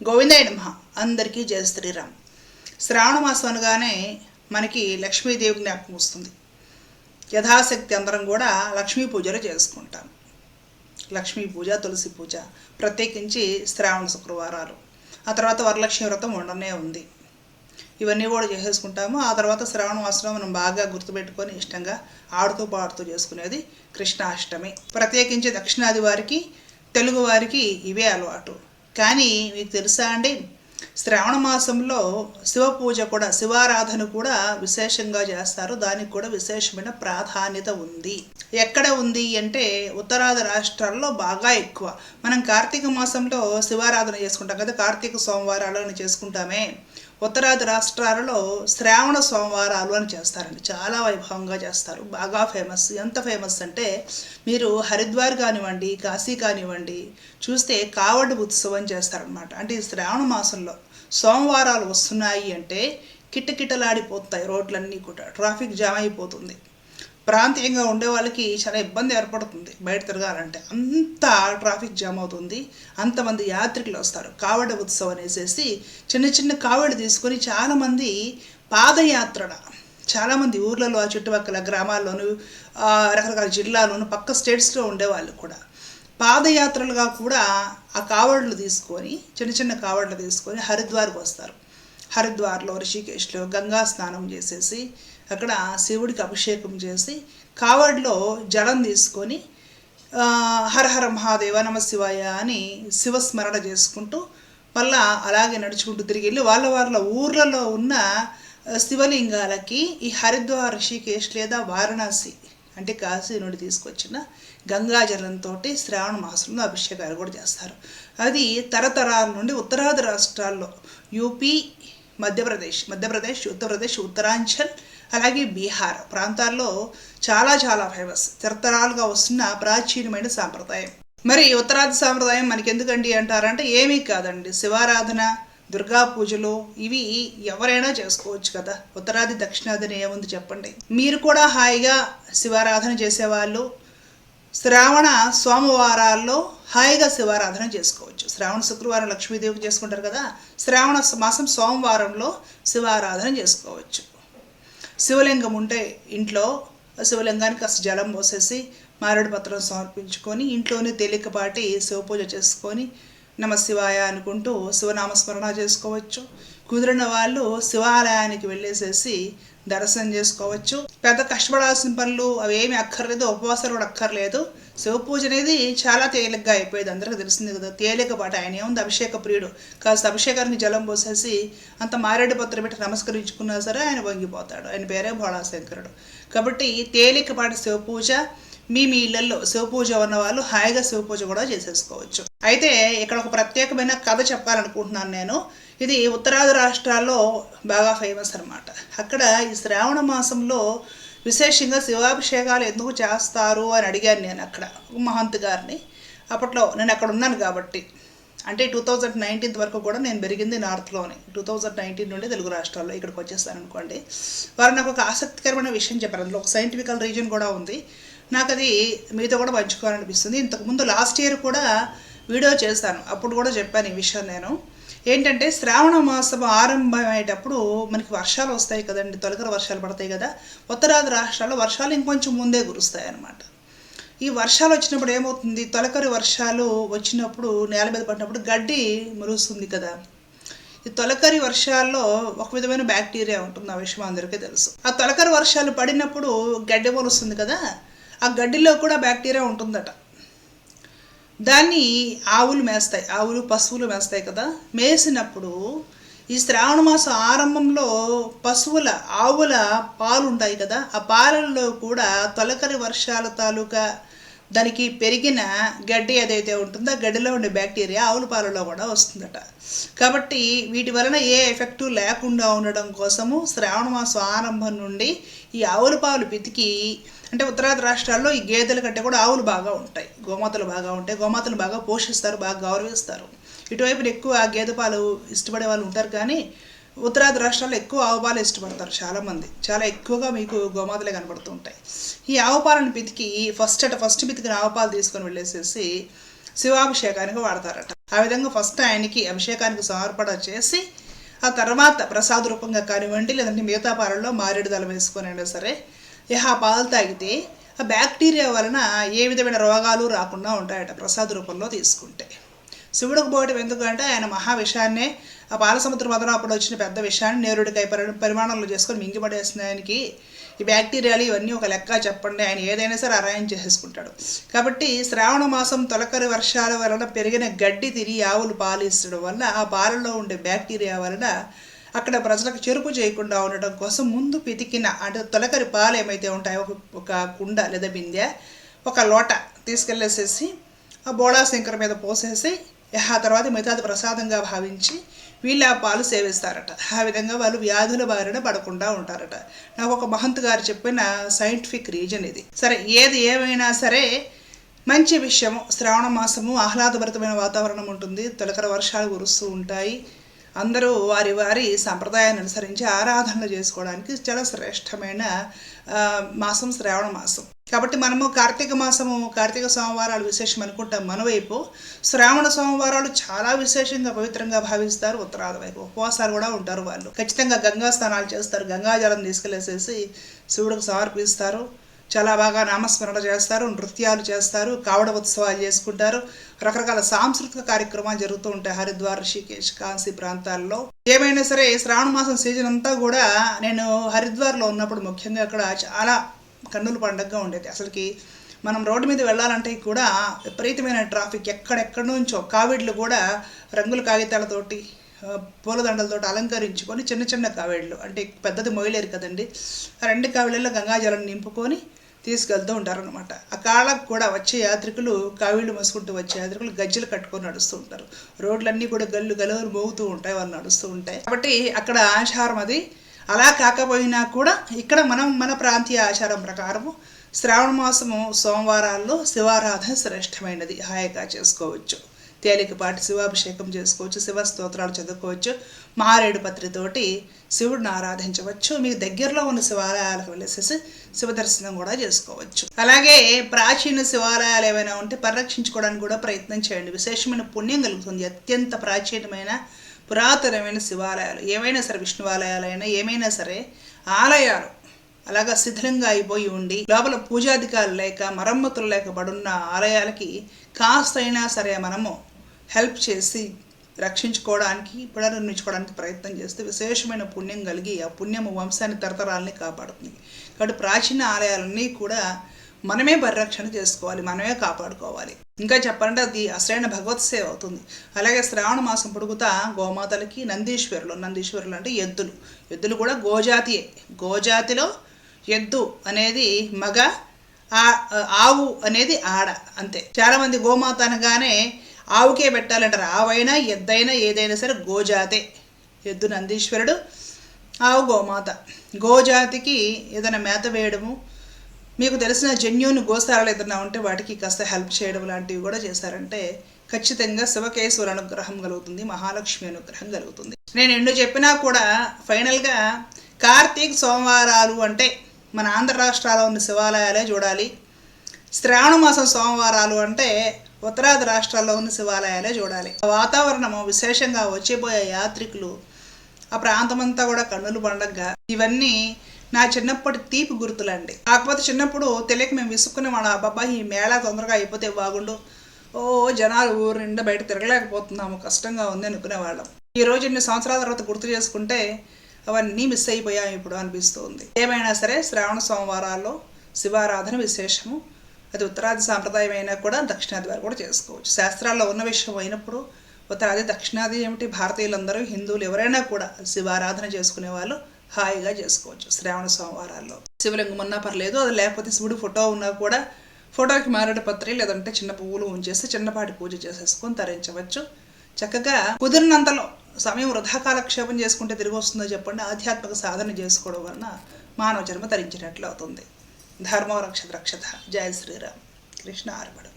గోవిందాయ నమ. అందరికీ జయ శ్రీరామ్. శ్రావణ మాసం అనగానే మనకి లక్ష్మీదేవి జ్ఞాపకం వస్తుంది. యథాశక్తి అందరం కూడా లక్ష్మీ పూజలు చేసుకుంటాం. లక్ష్మీ పూజ తులసి పూజ ప్రత్యేకించి శ్రావణ శుక్రవారాలు. ఆ తర్వాత వరలక్ష్మి వ్రతం ఉండనే ఉంది. ఇవన్నీ కూడా చేసేసుకుంటాము. ఆ తర్వాత శ్రావణ మాసంలో మనం బాగా గుర్తుపెట్టుకొని ఇష్టంగా ఆడుతూ పాడుతూ చేసుకునేది కృష్ణాష్టమి. ప్రత్యేకించి దక్షిణాది వారికి తెలుగు వారికి ఇవే అలవాటు. కానీ మీకు తెలుసా అండి? శ్రావణ మాసంలో శివ పూజ కూడా శివారాధన కూడా విశేషంగా చేస్తారు. దానికి కూడా విశేషమైన ప్రాధాన్యత ఉంది. ఎక్కడ ఉంది అంటే ఉత్తరాది రాష్ట్రాల్లో బాగా ఎక్కువ. మనం కార్తీక మాసంలో శివారాధన చేసుకుంటాం కదా కార్తీక సోమవారాలు చేసుకుంటామే. ఉత్తరాది రాష్ట్రాలలో శ్రావణ సోమవారాలు అని చేస్తారండి. చాలా వైభవంగా చేస్తారు. బాగా ఫేమస్. ఎంత ఫేమస్ అంటే మీరు హరిద్వార్ కానివ్వండి కాశీ కానివ్వండి చూస్తే కావడ్ ఉత్సవం చేస్తారనమాట అంటే ఈ శ్రావణ మాసంలో సోమవారాలు వస్తున్నాయి అంటే కిటకిటలాడిపోతాయి రోడ్లన్నీ కూడా. ట్రాఫిక్ జామ్ అయిపోతుంది. ప్రాంతీయంగా ఉండే వాళ్ళకి చాలా ఇబ్బంది ఏర్పడుతుంది బయట తిరగాలంటే. అంత ట్రాఫిక్ జామ్ అవుతుంది. అంతమంది యాత్రికులు వస్తారు. కావడ ఉత్సవం అనేసి చిన్న చిన్న కావడి తీసుకొని చాలామంది పాదయాత్రల చాలామంది ఊర్లలో ఆ చుట్టుపక్కల గ్రామాల్లోనూ రకరకాల జిల్లాలోనూ పక్క స్టేట్స్లో ఉండేవాళ్ళు కూడా. పాదయాత్రలుగా కూడా ఆ కావడులు తీసుకొని చిన్న చిన్న కావడులు తీసుకొని హరిద్వార్కి వస్తారు. హరిద్వార్లో రిషికేశ్లో గంగా స్నానం చేసేసి అక్కడ శివుడికి అభిషేకం చేసి కావడిలో జలం తీసుకొని హరహర మహాదేవ నమ శివాయ అని శివస్మరణ చేసుకుంటూ మళ్ళా అలాగే నడుచుకుంటూ తిరిగి వెళ్ళి వాళ్ళ వాళ్ళ ఊర్లలో ఉన్న శివలింగాలకి ఈ హరిద్వార్ రిషికేష్ లేదా వారణాసి అంటే కాశీ నుండి తీసుకొచ్చిన గంగాజలంతో శ్రావణ మాసంలో అభిషేకాలు కూడా చేస్తారు. అది తరతరాల నుండి ఉత్తరాది రాష్ట్రాల్లో యూపీ మధ్యప్రదేశ్ మధ్యప్రదేశ్ ఉత్తరప్రదేశ్ ఉత్తరాంచల్ అలాగే బీహార్ ప్రాంతాల్లో చాలా చాలా ఫేమస్ తరతరాలుగా వస్తున్న ప్రాచీనమైన సాంప్రదాయం. మరి ఉత్తరాది సాంప్రదాయం మనకి ఎందుకండి అంటారంటే ఏమీ కాదండి. శివారాధన దుర్గా పూజలు ఇవి ఎవరైనా చేసుకోవచ్చు కదా. ఉత్తరాది దక్షిణాదిని ఏముంది చెప్పండి. మీరు కూడా హాయిగా శివారాధన చేసేవాళ్ళు శ్రావణ సోమవారాల్లో హాయిగా శివారాధన చేసుకోవచ్చు. శ్రావణ శుక్రవారం లక్ష్మీదేవికి చేసుకుంటారు కదా శ్రావణ మాసం సోమవారంలో శివారాధన చేసుకోవచ్చు. శివలింగం ఉంటే ఇంట్లో శివలింగానికి కాస్త జలం పోసేసి మారేడు పత్రం సమర్పించుకొని ఇంట్లోనే తేలికపాటి శివపూజ చేసుకొని నమ శివాయ అనుకుంటూ శివనామస్మరణ చేసుకోవచ్చు. కుదిరిన వాళ్ళు శివాలయానికి వెళ్ళేసేసి దర్శనం చేసుకోవచ్చు. పెద్ద కష్టపడాల్సిన పనులు అవి ఏమి అక్కర్లేదు ఉపవాసాలు కూడా అక్కర్లేదు. శివ పూజ అనేది చాలా తేలిగ్గా అయిపోయేది. అందరికీ తెలిసింది కదా తేలికపాటి ఆయన ఏముంది? అభిషేక ప్రియుడు. కాస్త అభిషేకానికి జలం పోసేసి అంత మారేడు పత్రం పెట్టి నమస్కరించుకున్నా సరే ఆయన వంగిపోతాడు. ఆయన పేరే భోళాశంకరుడు కాబట్టి తేలికపాటి శివ పూజ. మీ మీ ఇళ్ళలో శివపూజ ఉన్న వాళ్ళు హాయిగా శివపూజ కూడా చేసేసుకోవచ్చు. అయితే ఇక్కడ ఒక ప్రత్యేకమైన కథ చెప్పాలనుకుంటున్నాను నేను. ఇది ఉత్తరాది రాష్ట్రాల్లో బాగా ఫేమస్ అనమాట అక్కడ ఈ శ్రావణ మాసంలో విశేషంగా శివాభిషేకాలు ఎందుకు చేస్తారు అని అడిగాను నేను అక్కడ మహంత్ గారిని. అప్పట్లో నేను అక్కడ ఉన్నాను కాబట్టి. అంటే టూ థౌజండ్ నైన్టీన్త్ వరకు కూడా నేను పెరిగింది నార్త్లోనే టూ థౌజండ్ నైన్టీన్ నుండి తెలుగు రాష్ట్రాల్లో ఇక్కడికి వచ్చేస్తాను అనుకోండి. వారు నాకు ఒక ఆసక్తికరమైన విషయం చెప్పారు. అందులో ఒక సైంటిఫికల్ రీజన్ కూడా ఉంది. నాకు అది మీతో కూడా పంచుకోవాలనిపిస్తుంది. ఇంతకుముందు లాస్ట్ ఇయర్ కూడా వీడియో చేశాను అప్పుడు కూడా చెప్పాను ఈ విషయం నేను. ఏంటంటే శ్రావణ మాసం ఆరంభమయ్యేటప్పుడు మనకి వర్షాలు వస్తాయి కదండి తొలకర వర్షాలు పడతాయి కదా. ఉత్తరాది రాష్ట్రాల్లో వర్షాలు ఇంకొంచెం ముందే కురుస్తాయి అన్నమాట. ఈ వర్షాలు వచ్చినప్పుడు ఏమవుతుంది? తొలకరి వర్షాలు వచ్చినప్పుడు నేల మీద పడినప్పుడు గడ్డి మురుస్తుంది కదా. ఈ తొలకరి వర్షాల్లో ఒక విధమైన బ్యాక్టీరియా ఉంటుంది. ఆ విషయం అందరికీ తెలుసు. ఆ తొలకరి వర్షాలు పడినప్పుడు గడ్డి మొలుస్తుంది కదా. ఆ గడ్డిలో కూడా బ్యాక్టీరియా ఉంటుందట. దాన్ని ఆవులు మేస్తాయి ఆవులు పశువులు మేస్తాయి కదా. మేసినప్పుడు ఈ శ్రావణ మాసం ఆరంభంలో పశువుల ఆవుల పాలు ఉంటాయి కదా. ఆ పాలల్లో కూడా తొలకరి వర్షాల తాలూకా దానికి పెరిగిన గడ్డి ఏదైతే ఉంటుందో గడ్డిలో ఉండే బ్యాక్టీరియా ఆవుల పాలలో కూడా వస్తుందట. కాబట్టి వీటి వలన ఏ ఎఫెక్టు లేకుండా ఉండడం కోసము శ్రావణ మాసం ఆరంభం నుండి ఈ ఆవుల పాలు పితికి అంటే ఉత్తరాది రాష్ట్రాల్లో ఈ గేదెల కంటే కూడా ఆవులు బాగా ఉంటాయి. గోమాతలు బాగా ఉంటాయి. గోమాతలు బాగా పోషిస్తారు బాగా గౌరవిస్తారు. ఇటువైపున ఎక్కువ గేదె పాలు ఇష్టపడే వాళ్ళు ఉంటారు కానీ ఉత్తరాది రాష్ట్రాల్లో ఎక్కువ ఆవుపాలు ఇష్టపడతారు చాలామంది. చాలా ఎక్కువగా మీకు గోమాతలే కనబడుతూ ఉంటాయి ఈ ఆవుపాలను పితికి ఫస్ట్ అట ఫస్ట్ పితికిన ఆవుపాలు తీసుకొని వెళ్ళేసేసి శివాభిషేకానికి వాడతారట. ఆ విధంగా ఫస్ట్ ఆయనకి అభిషేకానికి సమర్పణ చేసి ఆ తర్వాత ప్రసాద రూపంగా కానివ్వండి లేదంటే మిగతా పాలల్లో మారేడు దళం వేసుకొని అయినా సరే ఇహ ఆ పాలు తాగితే ఆ బ్యాక్టీరియా వలన ఏ విధమైన రోగాలు రాకుండా ఉంటాయట ప్రసాద రూపంలో తీసుకుంటే. శివుడికి పోవడం ఎందుకంటే ఆయన మహావిషాన్నే ఆ పాలసముద్ర సముద్ర అప్పుడు వచ్చిన పెద్ద విషయాన్ని నేరుడికై పరి పరిమాణంలో చేసుకొని మింగిపడేసిన ఆయనకి. ఈ బ్యాక్టీరియాలు ఇవన్నీ ఒక లెక్క చెప్పండి. ఆయన ఏదైనా సరే అరాయం చేసేసుకుంటాడు. కాబట్టి శ్రావణ మాసం తొలకరి వర్షాల వలన పెరిగిన గడ్డి తిరిగి ఆవులు పాలు ఇస్తడం వల్ల ఆ పాలలో ఉండే బ్యాక్టీరియా వలన అక్కడ ప్రజలకు చెరుపు చేయకుండా ఉండటం కోసం ముందు పితికిన అంటే తొలకరి పాలు ఏమైతే ఉంటాయో ఒక ఒక కుండ లేదా బిందె ఒక లోట తీసుకెళ్ళేసేసి ఆ బోడా శంకర్ మీద పోసేసి ఆ తర్వాత మిగతాది ప్రసాదంగా భావించి వీళ్ళు ఆ పాలు సేవిస్తారట. ఆ విధంగా వాళ్ళు వ్యాధుల బారిన పడకుండా ఉంటారట. నాకు ఒక మహంత్ గారు చెప్పిన సైంటిఫిక్ రీజన్ ఇది. సరే ఏది ఏమైనా సరే మంచి విషయము శ్రావణ మాసము ఆహ్లాదభరితమైన వాతావరణం ఉంటుంది తొలకర వర్షాలు కురుస్తూ ఉంటాయి. అందరూ వారి వారి సంప్రదాయాన్ని అనుసరించి ఆరాధనలు చేసుకోవడానికి చాలా శ్రేష్టమైన మాసం శ్రావణ మాసం. కాబట్టి మనము కార్తీక మాసము కార్తీక సోమవారాలు విశేషం అనుకుంటాం. మనవైపు శ్రావణ సోమవారాలు చాలా విశేషంగా పవిత్రంగా భావిస్తారు. ఉత్తరాది వైపు ఉపవాసాలు కూడా ఉంటారు వాళ్ళు. ఖచ్చితంగా గంగా స్నానాలు చేస్తారు. గంగాజలం తీసుకెళ్ళేసేసి శివుడికి సమర్పిస్తారు. చాలా బాగా నామస్మరణ చేస్తారు. నృత్యాలు చేస్తారు. కావడ ఉత్సవాలు చేసుకుంటారు. రకరకాల సాంస్కృతిక కార్యక్రమాలు జరుగుతూ ఉంటాయి హరిద్వార్ ఋషికేశ్ కాశీ ప్రాంతాల్లో. ఏమైనా సరే శ్రావణ మాసం సీజన్ అంతా కూడా నేను హరిద్వార్లో ఉన్నప్పుడు ముఖ్యంగా అక్కడ చాలా కన్నుల పండగగా ఉండేది. అసలుకి మనం రోడ్డు మీద వెళ్ళాలంటే కూడా విపరీతమైన ట్రాఫిక్. ఎక్కడెక్కడి నుంచో కావిడ్లు కూడా రంగుల కాగితాలతోటి పూలదండలతోటి పూలదండలతో అలంకరించుకొని చిన్న చిన్న కావిళ్ళు అంటే పెద్దది మొయలేరు కదండి. ఆ రెండు కావిళ్ళల్లో గంగాజలం నింపుకొని తీసుకెళ్తూ ఉంటారనమాట ఆ కాళ్ళకు కూడా వచ్చే యాత్రికులు కావిళ్ళు మసుకుంటూ వచ్చే యాత్రికులు గజ్జలు కట్టుకొని నడుస్తూ ఉంటారు. రోడ్లన్నీ కూడా గల్లు గలవలు మోగుతూ ఉంటాయి వాళ్ళు నడుస్తూ ఉంటాయి. కాబట్టి అక్కడ ఆచారం అది అలా కాకపోయినా కూడా ఇక్కడ మనం మన ప్రాంతీయ ఆచారం ప్రకారము శ్రావణ మాసము సోమవారాల్లో శివారాధన శ్రేష్టమైనది. హాయిగా చేసుకోవచ్చు. తేలికపాటి శివాభిషేకం చేసుకోవచ్చు. శివ స్తోత్రాలు చదువుకోవచ్చు. మారేడు పత్రితోటి శివుడిని ఆరాధించవచ్చు. మీకు దగ్గరలో ఉన్న శివాలయాలకు వెళ్ళేసేసి శివ దర్శనం కూడా చేసుకోవచ్చు. అలాగే ప్రాచీన శివాలయాలు ఏమైనా ఉంటే పరిరక్షించుకోవడానికి కూడా ప్రయత్నం చేయండి. విశేషమైన పుణ్యం కలుగుతుంది. అత్యంత ప్రాచీనమైన పురాతనమైన శివాలయాలు. ఏమైనా సరే విష్ణువాలయాలైనా ఏమైనా సరే ఆలయాలు అలాగా శిథిలంగా అయిపోయి ఉండి లోపల పూజాధికారులు లేక మరమ్మతులు లేక పడున్న ఆలయాలకి కాస్తైనా సరే మనము హెల్ప్ చేసి రక్షించుకోవడానికి పునర్నిర్మించుకోవడానికి ప్రయత్నం చేస్తే విశేషమైన పుణ్యం కలిగి ఆ పుణ్యము వంశాన్ని తరతరాలని కాపాడుతుంది. కాబట్టి ప్రాచీన ఆలయాలన్నీ కూడా మనమే పరిరక్షణ చేసుకోవాలి మనమే కాపాడుకోవాలి. ఇంకా చెప్పాలంటే అది అసలైన భగవత్ సేవ అవుతుంది. అలాగే శ్రావణ మాసం పొడుగుతా గోమాతలకి నందీశ్వరులు నందీశ్వరులు అంటే ఎద్దులు. ఎద్దులు కూడా గోజాతియే. గోజాతిలో ఎద్దు అనేది మగ ఆ- ఆవు అనేది ఆడ అంతే. చాలామంది గోమాత అనగానే ఆవుకే పెట్టాలంటారు. ఆవైనా ఎద్దైనా ఏదైనా సరే గోజాతే. ఎద్దు నందీశ్వరుడు ఆవు గోమాత. గోజాతికి ఏదైనా మేత వేయడము మీకు తెలిసిన జన్యుని గోశాలలు ఏదైనా ఉంటే వాటికి కాస్త హెల్ప్ చేయడం లాంటివి కూడా చేశారంటే ఖచ్చితంగా శివకేశ్వర అనుగ్రహం కలుగుతుంది మహాలక్ష్మి అనుగ్రహం కలుగుతుంది. నేను ఎన్నో చెప్పినా కూడా ఫైనల్గా కార్తీక్ సోమవారాలు అంటే మన ఆంధ్ర రాష్ట్రాల్లో ఉన్న శివాలయాలే చూడాలి. శ్రావణ మాసం సోమవారాలు అంటే ఉత్తరాది రాష్ట్రాల్లో ఉన్న శివాలయాలే చూడాలి. ఆ వాతావరణము విశేషంగా వచ్చిపోయే యాత్రికులు ఆ ప్రాంతమంతా కూడా కన్నులు పండగగా ఇవన్నీ నా చిన్నప్పటి తీపి గుర్తులండి. కాకపోతే చిన్నప్పుడు తెలియక మేము విసుక్కునే వాళ్ళ అబ్బాబా ఈ మేళా తొందరగా అయిపోతే బాగుండు. ఓ జనాలు ఊరు నిండా బయట తిరగలేకపోతున్నాము. కష్టంగా ఉంది అనుకునేవాళ్ళం ఈ రోజు ఇన్ని సంవత్సరాల తర్వాత గుర్తు చేసుకుంటే అవన్నీ మిస్ అయిపోయాం ఇప్పుడు అనిపిస్తుంది. ఏమైనా సరే శ్రావణ సోమవారాల్లో శివారాధన విశేషము. అది ఉత్తరాది సాంప్రదాయం అయినా కూడా దక్షిణాది వారు కూడా చేసుకోవచ్చు. శాస్త్రాల్లో ఉన్న విషయం అయినప్పుడు ఉత్తరాది దక్షిణాది ఏమిటి? భారతీయులందరూ హిందువులు ఎవరైనా కూడా శివారాధన చేసుకునే వాళ్ళు హాయిగా చేసుకోవచ్చు. శ్రావణ సోమవారాల్లో. శివలింగం ఉన్నా పర్లేదు అది లేకపోతే శివుడు ఫోటో ఉన్నా కూడా ఫోటోకి మారేడు పత్రి లేదంటే చిన్న పువ్వులు ఉంచేసి చిన్నపాటి పూజ చేసేసుకొని తరించవచ్చు. చక్కగా కుదిరినంతలో సమయం వృధా కాలక్షేపం చేసుకుంటే తిరిగి వస్తుందో చెప్పండి. ఆధ్యాత్మిక సాధన చేసుకోవడం వలన మానవ జన్మ తరించినట్లు అవుతుంది. ధర్మ రక్షత రక్షత జయ శ్రీరామ్. కృష్ణ ఆర్పడు.